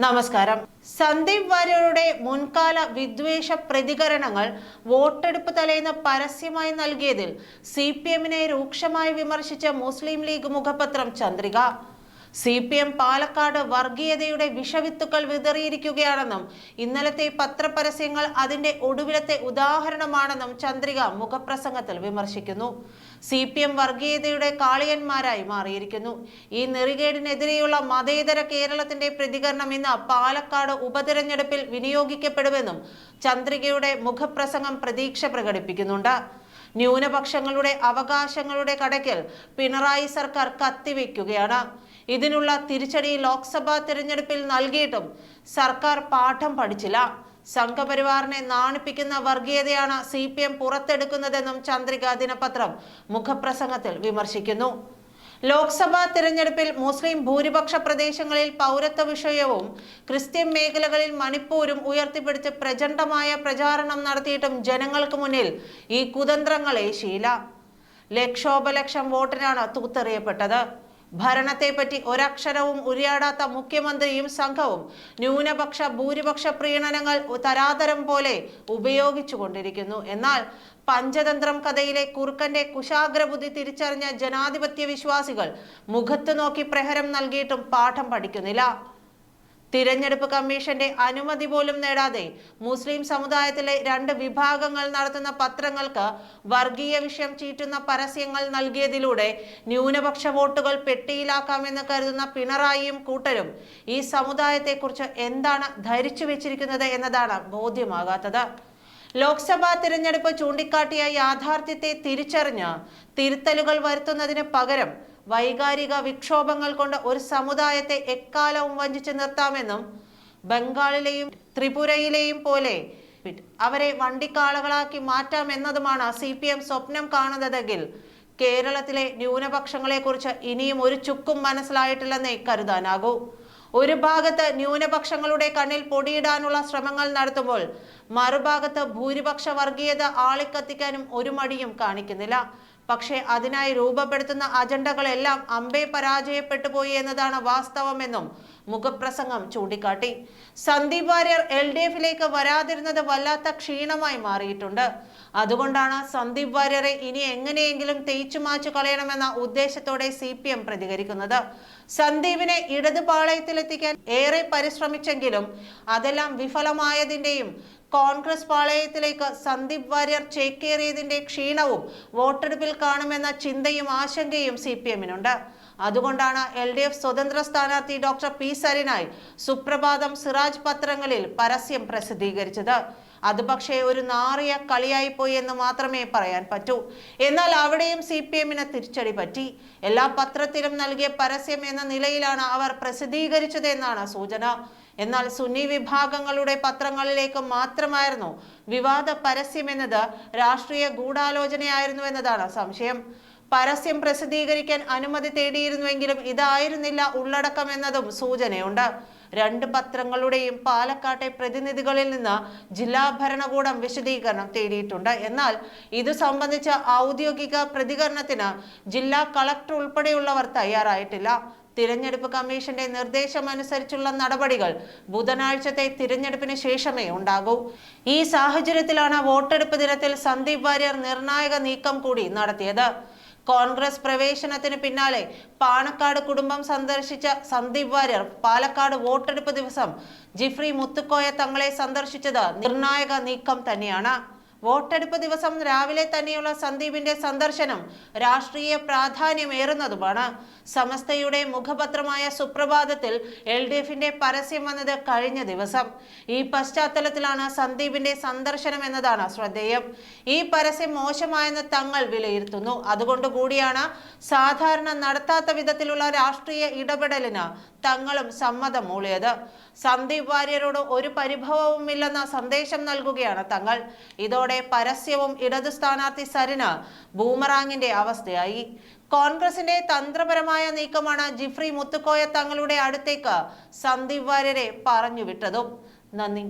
നമസ്കാരം. സന്ദീപ് വാര്യരുടെ മുൻകാല വിദ്വേഷ പ്രതികരണങ്ങൾ വോട്ടെടുപ്പ് തലേന്ന് പരസ്യമായി നൽകിയതിൽ സി പി എമ്മിനെ രൂക്ഷമായി വിമർശിച്ച Muslim League മുഖപത്രം Chandrika. C P M Palakkad വർഗീയതയുടെ വിഷവിത്തുക്കൾ വിതറിയിരിക്കുകയാണെന്നും ഇന്നലത്തെ പത്രപരസ്യങ്ങൾ അതിന്റെ ഒടുവിലത്തെ ഉദാഹരണമാണെന്നും ചന്ദ്രിക മുഖപ്രസംഗത്തിൽ വിമർശിക്കുന്നു. സി പി എം വർഗീയതയുടെ കാളിയന്മാരായി മാറിയിരിക്കുന്നു. ഈ നെറികേടിനെതിരെയുള്ള മതേതര കേരളത്തിന്റെ പ്രതികരണം ഇന്ന് പാലക്കാട് ഉപതെരഞ്ഞെടുപ്പിൽ വിനിയോഗിക്കപ്പെടുമെന്നും ചന്ദ്രികയുടെ മുഖപ്രസംഗം പ്രതീക്ഷ പ്രകടിപ്പിക്കുന്നുണ്ട്. ന്യൂനപക്ഷങ്ങളുടെ അവകാശങ്ങളുടെ കടയ്ക്കൽ പിണറായി സർക്കാർ കത്തിവെക്കുകയാണ്. ഇതിനുള്ള തിരിച്ചടി ലോക്സഭാ തിരഞ്ഞെടുപ്പിൽ നൽകിയിട്ടും സർക്കാർ പാഠം പഠിച്ചില്ല. സംഘപരിവാറിനെ നാണിപ്പിക്കുന്ന വർഗീയതയാണ് സി പി എം പുറത്തെടുക്കുന്നതെന്നും ചന്ദ്രിക ദിനപത്രം മുഖപ്രസംഗത്തിൽ വിമർശിക്കുന്നു. ലോക്സഭാ തിരഞ്ഞെടുപ്പിൽ മുസ്ലിം ഭൂരിപക്ഷ പ്രദേശങ്ങളിൽ പൗരത്വ വിഷയവും ക്രിസ്ത്യൻ മേഖലകളിൽ മണിപ്പൂരും ഉയർത്തിപ്പിടിച്ച് പ്രചണ്ഡമായ പ്രചാരണം നടത്തിയിട്ടും ജനങ്ങൾക്ക് മുന്നിൽ ഈ കുതന്ത്രങ്ങളെ ശീല. ലക്ഷോപലക്ഷം വോട്ടിനാണ് തൂത്തെറിയപ്പെട്ടത്. ഭരണത്തെപ്പറ്റി ഒരക്ഷരവും ഉരിയാടാത്ത മുഖ്യമന്ത്രിയും സംഘവും ന്യൂനപക്ഷ ഭൂരിപക്ഷ പ്രീണനങ്ങൾ തരാതരം പോലെ ഉപയോഗിച്ചു കൊണ്ടിരിക്കുന്നു എന്നാൽ പഞ്ചതന്ത്രം കഥയിലെ കുറുക്കന്റെ കുശാഗ്രബുദ്ധി തിരിച്ചറിഞ്ഞ ജനാധിപത്യ വിശ്വാസികൾ മുഖത്ത് നോക്കി പ്രഹരം നൽകിയിട്ടും പാഠം പഠിക്കുന്നില്ല. തിരഞ്ഞെടുപ്പ് കമ്മീഷന്റെ അനുമതി പോലും നേടാതെ മുസ്ലിം സമുദായത്തിലെ രണ്ട് വിഭാഗങ്ങൾ നടത്തുന്ന പത്രങ്ങൾക്ക് വർഗീയ വിഷയം ചീറ്റുന്ന പരസ്യങ്ങൾ നൽകിയതിലൂടെ ന്യൂനപക്ഷ വോട്ടുകൾ പെട്ടിയിലാക്കാമെന്ന് കരുതുന്ന പിണറായിയും കൂട്ടരും ഈ സമുദായത്തെക്കുറിച്ച് എന്താണ് ധരിച്ചു വെച്ചിരിക്കുന്നത് എന്നതാണ് ബോധ്യമാകാത്തത്. ലോക്സഭാ തിരഞ്ഞെടുപ്പ് ചൂണ്ടിക്കാട്ടിയ യാഥാർത്ഥ്യത്തെ തിരിച്ചറിഞ്ഞ് തിരുത്തലുകൾ വരുത്തുന്നതിന് പകരം വൈകാരിക വിക്ഷോഭങ്ങൾ കൊണ്ട് ഒരു സമുദായത്തെ എക്കാലവും വഞ്ചിച്ചു നിർത്താമെന്നും ബംഗാളിലെയും ത്രിപുരയിലെയും പോലെ അവരെ വണ്ടിക്കാളകളാക്കി മാറ്റാമെന്നതുമാണ് സി പി എം സ്വപ്നം കാണുന്നതെങ്കിൽ കേരളത്തിലെ ന്യൂനപക്ഷങ്ങളെക്കുറിച്ച് ഇനിയും ഒരു ചുക്കും മനസ്സിലായിട്ടില്ലെന്നേ കരുതാനാകൂ. ഒരു ഭാഗത്ത് ന്യൂനപക്ഷങ്ങളുടെ കണ്ണിൽ പൊടിയിടാനുള്ള ശ്രമങ്ങൾ നടത്തുമ്പോൾ മറുഭാഗത്ത് ഭൂരിപക്ഷ വർഗീയത ആളിക്കത്തിക്കാനും ഒരു മടിയും കാണിക്കുന്നില്ല. പക്ഷേ അതിനായി രൂപപ്പെടുത്തുന്ന അജണ്ടകളെല്ലാം അമ്പെ പരാജയപ്പെട്ടു പോയി എന്നതാണ് വാസ്തവമെന്നും മുഖപ്രസംഗം ചൂണ്ടിക്കാട്ടി. സന്ദീപ് വാര്യർ എൽ ഡി എഫിലേക്ക് വരാതിരുന്നത് വല്ലാത്ത ക്ഷീണമായി മാറിയിട്ടുണ്ട്. അതുകൊണ്ടാണ് സന്ദീപ് വാര്യരെ ഇനി എങ്ങനെയെങ്കിലും തേച്ചു മാച്ചു കളയണമെന്ന ഉദ്ദേശത്തോടെ സി പി എം പ്രതികരിക്കുന്നത്. സന്ദീപിനെ ഇടത് പാളയത്തിലെത്തിക്കാൻ ഏറെ പരിശ്രമിച്ചെങ്കിലും അതെല്ലാം വിഫലമായതിന്റെയും കോൺഗ്രസ് പാളയത്തിലേക്ക് സന്ദീപ് വാര്യർ ചേക്കേറിയതിന്റെ ക്ഷീണവും വോട്ടെടുപ്പിൽ കാണുമെന്ന ചിന്തയും ആശങ്കയും സി പി എമ്മിനുണ്ട്. അതുകൊണ്ടാണ് എൽ ഡി എഫ് സ്വതന്ത്ര സ്ഥാനാർത്ഥി ഡോക്ടർ പി സരിനായി സുപ്രഭാതം സിറാജ് പത്രങ്ങളിൽ പരസ്യം പ്രസിദ്ധീകരിച്ചത്. അത് പക്ഷേ ഒരു നാറിയ കളിയായി പോയി എന്ന് മാത്രമേ പറയാൻ പറ്റൂ. എന്നാൽ അവിടെയും സി പി എമ്മിന് തിരിച്ചടി പറ്റി. എല്ലാ പത്രത്തിലും നൽകിയ പരസ്യം എന്ന നിലയിലാണ് അവർ പ്രസിദ്ധീകരിച്ചത് എന്നാണ് സൂചന. എന്നാൽ സുന്നി വിഭാഗങ്ങളുടെ പത്രങ്ങളിലേക്ക് മാത്രമായിരുന്നു വിവാദ പരസ്യം എന്നത് രാഷ്ട്രീയ ഗൂഢാലോചനയായിരുന്നു എന്നതാണ് സംശയം. പരസ്യം പ്രസിദ്ധീകരിക്കാൻ അനുമതി തേടിയിരുന്നുവെങ്കിലും ഇതായിരുന്നില്ല ഉള്ളടക്കം എന്നതും സൂചനയുണ്ട്. രണ്ട് പത്രങ്ങളുടെയും പാലക്കാട്ടെ പ്രതിനിധികളിൽ നിന്ന് ജില്ലാ ഭരണകൂടം വിശദീകരണം തേടിയിട്ടുണ്ട്. എന്നാൽ ഇത് സംബന്ധിച്ച ഔദ്യോഗിക പ്രതികരണത്തിന് ജില്ലാ കളക്ടർ ഉൾപ്പെടെയുള്ളവർ തയ്യാറായിട്ടില്ല. തിരഞ്ഞെടുപ്പ് കമ്മീഷന്റെ നിർദ്ദേശമനുസരിച്ചുള്ള നടപടികൾ ബുധനാഴ്ചത്തെ തിരഞ്ഞെടുപ്പിന് ശേഷമേ ഉണ്ടാകൂ. ഈ സാഹചര്യത്തിലാണ് വോട്ടെടുപ്പ് ദിനത്തിൽ സന്ദീപ് വാര്യർ നിർണായക നീക്കം കൂടി നടത്തിയത്. കോൺഗ്രസ് പ്രവേശനത്തിന് പിന്നാലെ പാണക്കാട് കുടുംബം സന്ദർശിച്ച സന്ദീപ് വാര്യർ പാലക്കാട് വോട്ടെടുപ്പ് ദിവസം ജിഫ്രി മുത്തുക്കോയ തങ്ങളെ സന്ദർശിച്ചത് നിർണായക നീക്കം തന്നെയാണ്. വോട്ടെടുപ്പ് ദിവസം രാവിലെ തന്നെയുള്ള സന്ദീപിന്റെ സന്ദർശനം രാഷ്ട്രീയ പ്രാധാന്യമേറുന്നതുമാണ്. സമസ്തയുടെ മുഖപത്രമായ സുപ്രഭാതത്തിൽ എൽ ഡി എഫിന്റെ പരസ്യം വന്നത് കഴിഞ്ഞ ദിവസം. ഈ പശ്ചാത്തലത്തിലാണ് സന്ദീപിന്റെ സന്ദർശനം എന്നതാണ് ശ്രദ്ധേയം. ഈ പരസ്യം മോശമായെന്ന് തങ്ങൾ വിലയിരുത്തുന്നു. അതുകൊണ്ട് കൂടിയാണ് സാധാരണ നടത്താത്ത വിധത്തിലുള്ള രാഷ്ട്രീയ ഇടപെടലിന് തങ്ങളും സമ്മതം മൂളിയത്. സന്ദീപ് വാര്യരോട് ഒരു പരിഭവവുമില്ലെന്ന സന്ദേശം നൽകുകയാണ് തങ്ങൾ. ഇതോടെ പരസ്യവും ഇടതു സ്ഥാനാർത്ഥി സരിന് ബൂമറാങ്ങിന്റെ അവസ്ഥയായി. കോൺഗ്രസിന്റെ തന്ത്രപരമായ നീക്കമാണ് ജിഫ്രി മുത്തുക്കോയ തങ്ങളുടെ അടുത്തേക്ക് സന്ദീപ് വാര്യരെ പറഞ്ഞുവിട്ടതും നന്ദി.